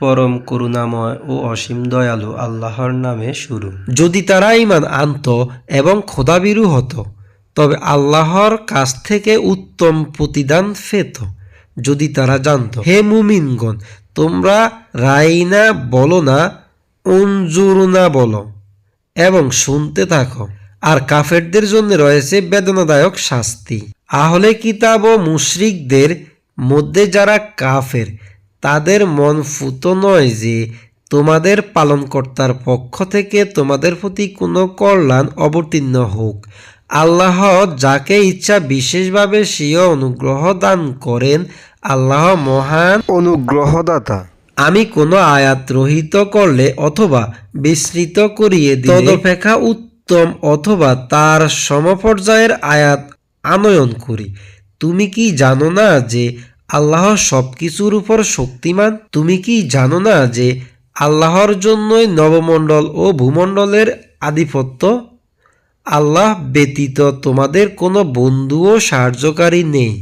পরম করুণাময় ও অসীম দয়ালু আল্লাহর নামে শুরু। যদি তারা ইমান আনত এবং খোদাবিরু হতো, তবে আল্লাহর কাছ থেকে উত্তম প্রতিদান পেত। যদি তারা জানতো, হে মুমিনগণ, তোমরা রাইনা বলো না অঞ্জুরুনা বলো এবং শুনতে থাকো। আর কাফেরদের জন্য রয়েছে বেদনাদায়ক শাস্তি। আহলে কিতাব ও মুশরিকদের মধ্যে যারা কাফের তাদের মন ফুত নয় যে তোমাদের পালনকর্তার পক্ষ থেকে তোমাদের প্রতি কোনো কল্যাণ অবতীর্ণ হোক। আল্লাহ যাকে ইচ্ছা বিশেষভাবে স্বীয় অনুগ্রহ দান করেন আল্লাহ মহান অনুগ্রহদাতা। আমি কোনো আয়াত রহিত করলে অথবা বিস্মৃত করিয়ে তদপেক্ষা উত্তম অথবা তার সমপর্যায়ের আয়াত আনয়ন করি। তুমি কি জানো না যে আল্লাহ সব কিছুর উপর শক্তিমান? তুমি কি জানো না যে আল্লাহর জন্যই নবমণ্ডল ও ভূমণ্ডলের আধিপত্য? আল্লাহ ব্যতীত তোমাদের কোনো বন্ধু ও সাহায্যকারী নেই।